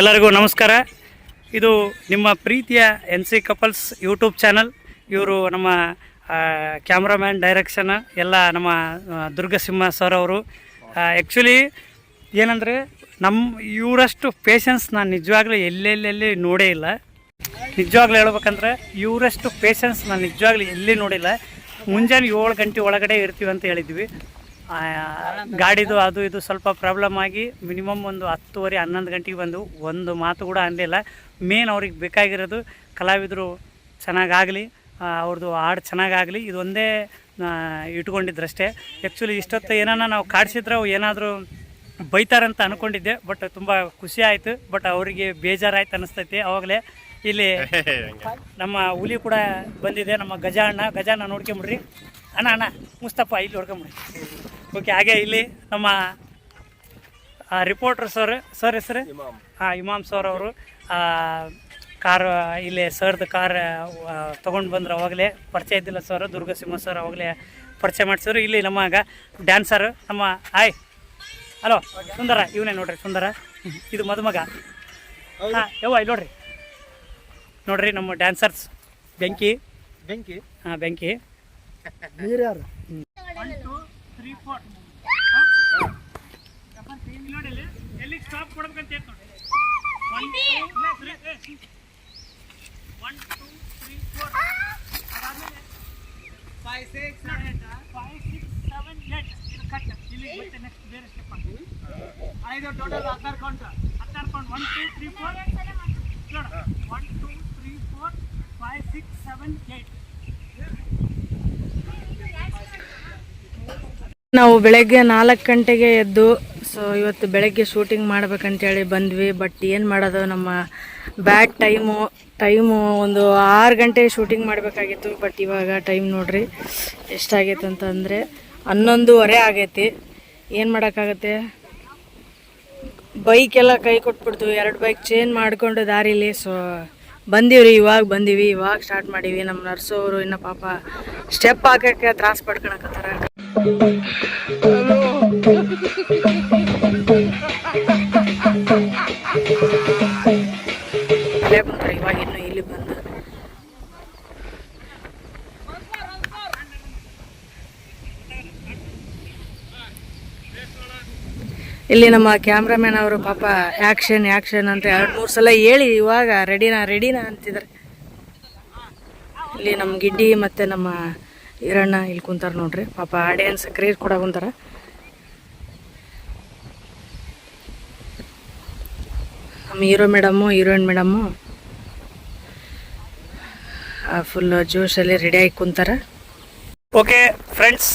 ಎಲ್ಲರಿಗೂ ನಮಸ್ಕಾರ. ಇದು ನಿಮ್ಮ ಪ್ರೀತಿಯ N C couples YouTube channel. ಇವರು ನಮ್ಮ ಕ್ಯಾಮ್ರಾಮ್ಯಾನ್, ಡೈರೆಕ್ಷನ್, ಎಲ್ಲ ನಮ್ಮ ದುರ್ಗಸಿಂಹ ಸರ್ ಅವರು. ಆ್ಯಕ್ಚುಲಿ ಏನಂದರೆ ನಮ್ಮ ಇವರಷ್ಟು ಪೇಷನ್ಸ್ ನಾನು ನಿಜವಾಗ್ಲೂ ಎಲ್ಲೆಲ್ಲೆಲ್ಲಿ ನೋಡೇ ಇಲ್ಲ. ನಿಜವಾಗ್ಲೂ ಹೇಳ್ಬೇಕಂದ್ರೆ ಇವರಷ್ಟು ಪೇಷನ್ಸ್ ನಾನು ನಿಜವಾಗ್ಲೂ ಎಲ್ಲಿ ನೋಡಿಲ್ಲ. ಮುಂಜಾನೆ ಏಳು ಗಂಟೆ ಒಳಗಡೆ ಇರ್ತೀವಿ ಅಂತ ಹೇಳಿದ್ವಿ. ಗಾಡಿದು ಅದು ಇದು ಸ್ವಲ್ಪ ಪ್ರಾಬ್ಲಮ್ ಆಗಿ ಮಿನಿಮಮ್ ಒಂದು ಹತ್ತುವರೆ ಹನ್ನೊಂದು ಗಂಟೆಗೆ ಬಂದು ಒಂದು ಮಾತು ಕೂಡ ಅನ್ನಲಿಲ್ಲ ಮೇನ್ ಅವ್ರಿಗೆ ಬೇಕಾಗಿರೋದು ಕಲಾವಿದರು ಚೆನ್ನಾಗಾಗಲಿ ಅವ್ರದ್ದು ಹಾಡು ಚೆನ್ನಾಗಾಗಲಿ ಇದೊಂದೇ ಇಟ್ಕೊಂಡಿದ್ರಷ್ಟೇ. ಆ್ಯಕ್ಚುಲಿ ಇಷ್ಟೊತ್ತು ಏನಾನ ನಾವು ಕಾಡಿಸಿದ್ರೆ ಏನಾದರೂ ಬೈತಾರಂತ ಅಂದ್ಕೊಂಡಿದ್ದೆ ಬಟ್ ತುಂಬ ಖುಷಿ ಆಯಿತು. ಬಟ್ ಅವರಿಗೆ ಬೇಜಾರಾಯ್ತು ಅನಿಸ್ತೈತಿ ಅವಾಗಲೇ. ಇಲ್ಲಿ ನಮ್ಮ ಹುಲಿ ಕೂಡ ಬಂದಿದೆ ನಮ್ಮ ಗಜ ಅಣ್ಣ ಗಜ ಅಣ್ಣ ನೋಡ್ಕೊಂಬಿಡ್ರಿ. ಅಣ್ಣ ಅಣ್ಣ ಮುಸ್ತಪ್ಪ ಇಲ್ಲಿ ನೋಡ್ಕೊಂಬಿಡ್ರಿ. ಓಕೆ ಹಾಗೆ ಇಲ್ಲಿ ನಮ್ಮ ರಿಪೋರ್ಟರ್ ಸರ್ ಸರ್ ಹೆಸರು? ಹಾಂ ಇಮಾಮ್ ಸರ್ ಅವರು ಕಾರ್ ಇಲ್ಲಿ ಸರ್ದು ಕಾರ್ ತೊಗೊಂಡು ಬಂದ್ರೆ ಅವಾಗಲೇ. ಪರಿಚಯ ಇದ್ದಿಲ್ಲ ಸರ್ ದುರ್ಗಸಿಂಹ ಸರ್ ಅವಾಗಲೇ ಪರಿಚಯ ಮಾಡಿಸಿದ್ರು. ಇಲ್ಲಿ ನಮ್ಮ ಡ್ಯಾನ್ಸರ್ ನಮ್ಮ ಹಾಯ್. ಹಲೋ ಸುಂದರ ಇವನೇ ನೋಡ್ರಿ ಸುಂದರ. ಇದು ಮದುಮಗ. ಹಾಂ ಯವ್ವ ಇಲ್ಲಿ ನೋಡ್ರಿ. ನೋಡ್ರಿ ನಮ್ಮ ಡ್ಯಾನ್ಸರ್ಸ್ ಬೆಂಕಿ. ಬೆಂಕಿ? ಹಾಂ ಬೆಂಕಿ. ನೀರ್ಯಾರು ಎಲ್ಲಿ ಸ್ಟಾಪ್ ಕೊಡ್ಬೇಕಂತ ಹೇಳ್ ನೋಡಿ ಒನ್ ಟೂ ತ್ರೀ ಫೋರ್ ಅದಾದ್ಮೇಲೆ five six five six seven eight ಇದು ಕಟ್ ಇಲ್ಲಿ ಮತ್ತೆ ನೆಕ್ಸ್ಟ್ ಬೇರೆ ಸ್ಟೆಪ್ ಐದು ಟೋಟಲ್ ಹತ್ತಾರು ಕೌಂಟ್ ಹತ್ತಾರು count one two three four ನೋಡ one two three four five six seven eight ನಾವು ಬೆಳಗ್ಗೆ ನಾಲ್ಕು ಗಂಟೆಗೆ ಎದ್ದು ಸೊ ಇವತ್ತು ಬೆಳಗ್ಗೆ ಶೂಟಿಂಗ್ ಮಾಡ್ಬೇಕಂತೇಳಿ ಬಂದ್ವಿ ಬಟ್ ಏನು ಮಾಡೋದು ನಮ್ಮ ಬ್ಯಾಡ್ ಟೈಮು ಟೈಮು ಒಂದು ಆರು ಗಂಟೆ ಶೂಟಿಂಗ್ ಮಾಡಬೇಕಾಗಿತ್ತು ಬಟ್ ಇವಾಗ ಟೈಮ್ ನೋಡ್ರಿ ಎಷ್ಟಾಗೈತೆ ಅಂತಂದರೆ ಹನ್ನೊಂದುವರೆ ಆಗೈತಿ. ಏನು ಮಾಡೋಕ್ಕಾಗತ್ತೆ? ಬೈಕ್ ಎಲ್ಲ ಕೈ ಕೊಟ್ಬಿಡ್ತು ಎರಡು ಬೈಕ್ ಚೇಂಜ್ ಮಾಡ್ಕೊಂಡು ದಾರಿಲಿ ಸೊ ಬಂದೀವ್ರಿ, ಇವಾಗ ಬಂದೀವಿ, ಇವಾಗ ಸ್ಟಾರ್ಟ್ ಮಾಡೀವಿ. ನಮ್ಮ ನರ್ಸೋರು ಇನ್ನು ಪಾಪ ಸ್ಟೆಪ್ ಹಾಕಕ್ಕೆ ತ್ರಾಸ ಪಡ್ಕೊಳಕತ್ತಾರ. ಇವಾಗ ಇನ್ನು ಇಲ್ಲಿ ಬಂದ ಇಲ್ಲಿ ನಮ್ಮ ಕ್ಯಾಮ್ರಾಮ್ಯಾನ್ ಅವರು ಪಾಪ ಆ್ಯಕ್ಷನ್ ಆಕ್ಷನ್ ಅಂತ ಎರಡು ಮೂರು ಸಲ ಹೇಳಿ, ಇವಾಗ ರೆಡಿನಾ ರೆಡಿನಾ ಅಂತಿದ್ದಾರೆ. ಇಲ್ಲಿ ನಮ್ಮ ಗಿಡ್ಡಿ ಮತ್ತು ನಮ್ಮ ಈರಣ್ಣ ಇಲ್ಲಿ ಕುಂತಾರ ನೋಡ್ರಿ. ಪಾಪ ಆಡಿಯನ್ಸ್ ಕ್ರೇಜ್ ಕೂಡ ಕುಂತಾರ ನಮ್ಮ hero madam heroine madam full ಜೋಶಲ್ಲಿ ರೆಡಿಯಾಗಿ ಕುಂತಾರ. ಓಕೆ ಫ್ರೆಂಡ್ಸ್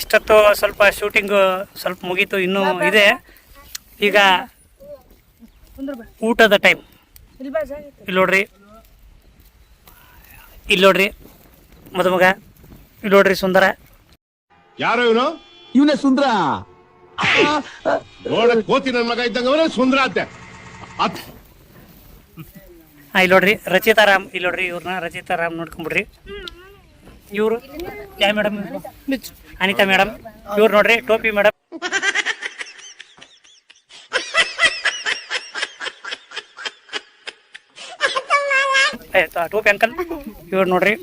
ಇಷ್ಟೊತ್ತು ಸ್ವಲ್ಪ ಶೂಟಿಂಗು ಸ್ವಲ್ಪ ಮುಗೀತು ಇನ್ನೂ ಇದೆ. ಈಗ ಊಟದ ಟೈಮ್ ಇಲ್ಲಿ ನೋಡ್ರಿ. ಇಲ್ಲಿ ನೋಡ್ರಿ ಮದುಮಗ. ಇಲ್ಲಿ ನೋಡ್ರಿ ಸುಂದರ. ಯಾರು ಇವನು? ಇವನೇ ಸುಂದ್ರ. ನೋಡಕ್ ಕೋತಿ ನನ್ ಮಗ ಇದ್ದಂಗ ಸುಂದರ ಅಂತೆ. ಅತ್. ಹಾಂ ಇಲ್ಲಿ ನೋಡ್ರಿ ರಚಿತಾರಾಮ್ ಇಲ್ಲಿ ನೋಡ್ರಿ ಇವ್ರನ್ನ ರಚಿತಾರಾಮ್ ನೋಡ್ಕೊಂಬಿಡ್ರಿ. ಇವ್ರು ಯಾವ ಮೇಡಮ್ ಅನಿತಾ ಮೇಡಮ್. ಇವ್ರು ನೋಡ್ರಿ ಟೋಪಿ ಮೇಡಮ್. ಟೋಪಿ ಅಂಕಲ್. ಇವ್ರು ನೋಡ್ರಿ.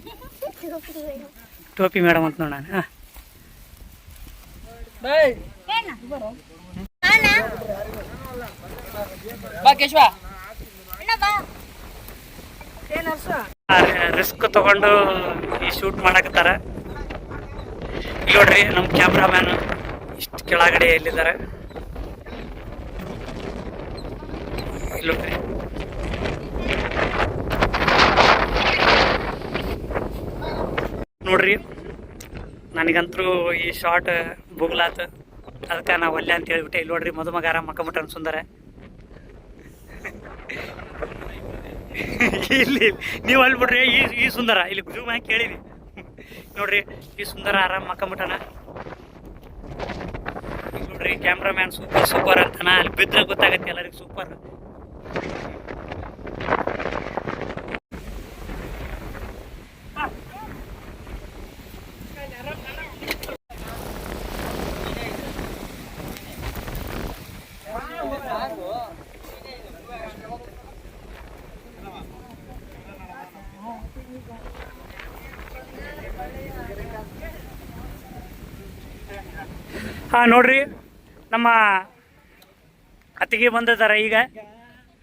ಟೋಪಿ ಮೇಡಮ್ ಅಂತ ನೋಡೋಣ ರಿಸ್ಕ್ ತಗೊಂಡು ಈ ಶೂಟ್ ಮಾಡಕತ್ತಾರ. ನೋಡ್ರಿ ನಮ್ಮ ಕ್ಯಾಮ್ರಾಮ್ಯಾನ್ ಇಷ್ಟು ಕೆಳಗಡೆ ಎಲ್ಲಿದ್ದಾರೆ ಇಲ್ಲಿ ನೋಡ್ರಿ. ನೋಡ್ರಿ. ನನಗಂತರೂ ಈ ಶಾರ್ಟ್ ಬುಗ್ಲಾತ್. ಅದಕ್ಕೆ ನಾವು ಒಲ್ಲೆ ಅಂತ ಹೇಳ್ಬಿಟ್ಟೆ ಇಲ್ಲಿ ನೋಡ್ರಿ ಮದುಮಗಾರ ಮಕ್ಕಮಟನ್ ಸುಂದರ. ಇಲ್ಲಿ, ನೀವು ಅಲ್ಲಿ ಬಿಡ್ರಿ, ಈ ಈ ಸುಂದರ. ಇಲ್ಲಿ ಜೂಮ್ ಹಾಕಿ ಕೇಳಿವಿ ನೋಡ್ರಿ, ಈ ಸುಂದರ ಆರಾಮ್ ಮಕ್ಕಮಟನ ನೋಡ್ರಿ ಕ್ಯಾಮ್ರಾಮ್ಯಾನ್ ಸೂಪರ್ ಸೂಪರ್ ಅಂತಾನ. ಅಲ್ಲಿ ಬಿದ್ರೆ ಗೊತ್ತಾಗತ್ತೆ ಎಲ್ಲರಿಗೂ ಸೂಪರ್ ಹಾಂ, ನೋಡ್ರಿ. ನಮ್ಮ ಅತ್ತಿಗೆ ಬಂದಿದ್ದಾರೆ ಈಗ.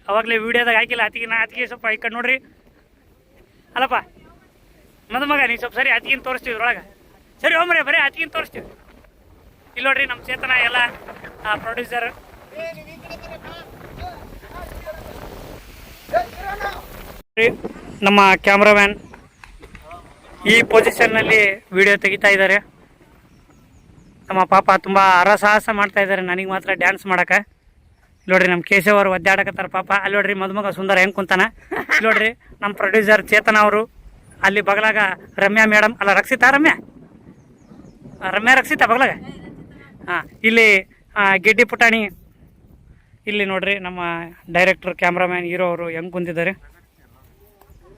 ಅವಾಗಲೇ ವಿಡಿಯೋದಾಗ ಹಾಕಿಲ್ಲ. ಅತ್ತಿಗೆ ನಾ ಅತ್ತಿಗೆ ಸ್ವಲ್ಪ ಈ ಕಡೆ ನೋಡ್ರಿ. ಅಲ್ಲಪ್ಪ. ಮದುಮಗ ನೀ ಸ್ವಲ್ಪ ಸರಿ ಅತ್ತಿಗಿನ ತೋರಿಸ್ತೀವಿ ಇದ್ರೊಳಗೆ? ಸರಿ, ಹೋಮ್ರಿ, ಬರೀ ಅತ್ತಿಗಿನ ತೋರಿಸ್ತೀವಿ ಇಲ್ಲಿ ನೋಡ್ರಿ ನಮ್ಮ ಚೇತನ ಎಲ್ಲ ಪ್ರೊಡ್ಯೂಸರ್ ನಮ್ಮ ಕ್ಯಾಮ್ರಾಮ್ಯಾನ್ ಈ ಪೊಸಿಷನ್ನಲ್ಲಿ ವಿಡಿಯೋ ತೆಗಿತಾ ಇದ್ದಾರೆ. ನಮ್ಮ ಪಾಪ ತುಂಬ ಹರಸಾಹಸ ಮಾಡ್ತಾ ಇದ್ದಾರೆ. ನನಗೆ ಮಾತ್ರ ಡ್ಯಾನ್ಸ್ ಮಾಡಕ ನೋಡ್ರಿ ನಮ್ಮ ಕೇಶವ್ ಅವರು ಒದ್ದಾಡಕತ್ತಾರ ಪಾಪ. ಅಲ್ಲಿ ನೋಡ್ರಿ ಮದುಮಗ ಸುಂದರ ಹೆಂಗೆ ಕುಂತಾನ? ನೋಡ್ರಿ ನಮ್ಮ ಪ್ರೊಡ್ಯೂಸರ್ ಚೇತನ ಅವರು. ಅಲ್ಲಿ ಬಗಲಾಗ ರಮ್ಯಾ ಮೇಡಮ್ ಅಲ್ಲ, ರಕ್ಷಿತಾ ರಮ್ಯಾ? ರಮ್ಯಾ ರಕ್ಷಿತಾ ಬಗಲಾಗ? ಹಾಂ, ಇಲ್ಲಿ ಗೆಡ್ಡಿ ಪುಟಾಣಿ. ಇಲ್ಲಿ ನೋಡ್ರಿ, ನಮ್ಮ ಡೈರೆಕ್ಟರ್ ಕ್ಯಾಮ್ರಾಮ್ಯಾನ್ ಹೀರೋ ಅವರು ಹೆಂಗ್ ಕುಂತಿದ್ದಾರೆ.